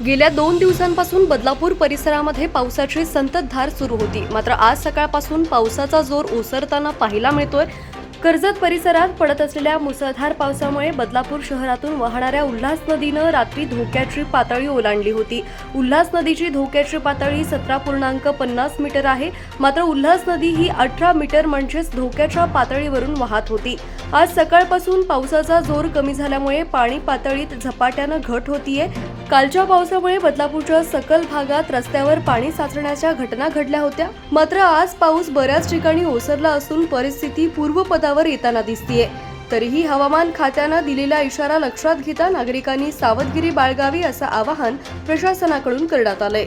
गेल्या दोन दिवसांपासून बदलापूर परिसरामध्ये पावसाची संततधार सुरू होती. मात्र आज सकाळपासून पावसाचा जोर ओसरताना पाहायला मिळतोय. कर्जत परिसरात पडत असलेल्या मुसळधार पावसामुळे बदलापूर शहरातून वाहणाऱ्या उल्हास नदीनं रात्री धोक्याची पातळी ओलांडली होती. उल्हास नदीची धोक्याची पातळी सतरा पूर्णांक पन्नास मीटर आहे. मात्र उल्हास नदी ही अठरा मीटर म्हणजेच धोक्याच्या पातळीवरून वाहत होती. आज सकाळपासून पावसाचा जोर कमी झाल्यामुळे पाणी पातळीत झपाट्यानं घट होतीये. कालच्या पावसामुळे बदलापूरच्या सकल भागात रस्त्यावर पाणी साचण्याच्या घटना घडल्या होत्या. मात्र आज पाऊस बऱ्याच ठिकाणी ओसरला असून परिस्थिती पूर्वपदा पूर्वपदावर येताना दिसतीये. तरीही हवामान खात्यानं दिलेला इशारा लक्षात घेता नागरिकांनी सावधगिरी बाळगावी असं आवाहन प्रशासनाकडून करण्यात आलंय.